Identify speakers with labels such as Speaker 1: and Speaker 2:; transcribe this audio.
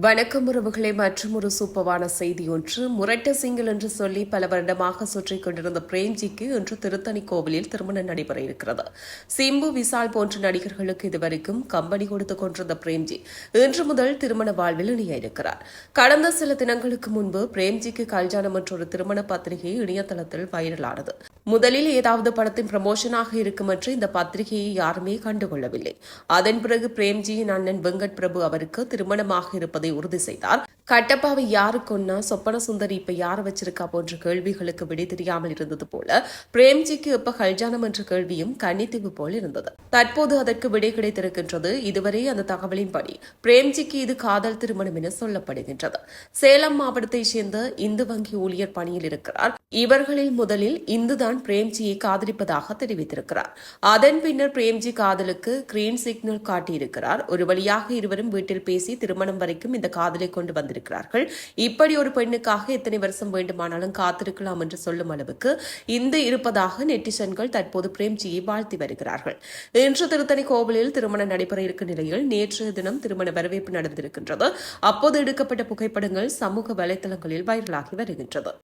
Speaker 1: வணக்கம் உறவுகளே மற்றும் ஒரு சூப்பவான செய்தி ஒன்று. முரட்ட சிங்கிள் என்று சொல்லி பல வருடமாக சுற்றிக் கொண்டிருந்த பிரேம்ஜிக்கு இன்று திருத்தணி கோவிலில் திருமணம் நடைபெற இருக்கிறது. சிம்பு விசால் போன்ற நடிகர்களுக்கு இதுவரைக்கும் கம்பெனி கொடுத்துக் கொண்டிருந்த பிரேம்ஜி இன்று முதல் திருமண வாழ்வில் இணைய இருக்கிறார். கடந்த சில தினங்களுக்கு முன்பு பிரேம்ஜிக்கு கல்யாணம் என்ற ஒரு திருமண பத்திரிகை இணையதளத்தில் வைரலானது. முதலில் ஏதாவது படத்தின் ப்ரமோஷனாக இருக்கும் என்று இந்த பத்திரிகையை யாருமே கண்டுகொள்ளவில்லை. அதன் பிறகு பிரேம்ஜியின் அண்ணன் வெங்கட் பிரபு அவருக்கு திருமணமாக இருப்பதை உறுதி செய்தார். கட்டப்பாவை யாரு கொன்னா சொப்பன சுந்தரி இப்ப யார வச்சிருக்கா போன்ற கேள்விகளுக்கு விடை தெரியாமல் இருந்தது போல பிரேம்ஜிக்கு இப்ப கல்யாணம் என்ற கேள்வியும் கன்னித்தீவு போல் இருந்தது. தற்போது அதற்கு விடை கிடைத்திருக்கின்றது இதுவரை அந்த தகவலின்படி பிரேம்ஜிக்கு இது காதல் திருமணம் என சொல்லப்படுகின்றது. சேலம் மாவட்டத்தைச் சேர்ந்த இந்து வங்கி ஊழியர் பணியில் இருக்கிறார். இவர்களில் முதலில் இந்துதான் பிரேம்ஜியை காதலிப்பதாக தெரிவித்திருக்கிறார். அதன் பின்னர் பிரேம்ஜி காதலுக்கு கிரீன் சிக்னல் காட்டியிருக்கிறார். ஒரு வழியாக இருவரும் வீட்டில் பேசி திருமணம் வரைக்கும் இந்த காதலை கொண்டு வந்திருக்கிறார்கள். இப்படி ஒரு பெண்ணுக்காக எத்தனை வருஷம் வேண்டுமானாலும் காத்திருக்கலாம் என்று சொல்லும் அளவுக்கு இந்து இருப்பதாக நெட்டிசன்கள் தற்போது பிரேம்ஜியை வாழ்த்தி வருகிறார்கள். இன்று திருத்தணி கோவிலில் திருமணம் நடைபெற இருக்கும் நிலையில் நேற்று தினம் திருமண வரவேற்பு நடந்திருக்கின்றது. அப்போது எடுக்கப்பட்ட புகைப்படங்கள் சமூக வலைதளங்களில் வைரலாகி வருகின்றது.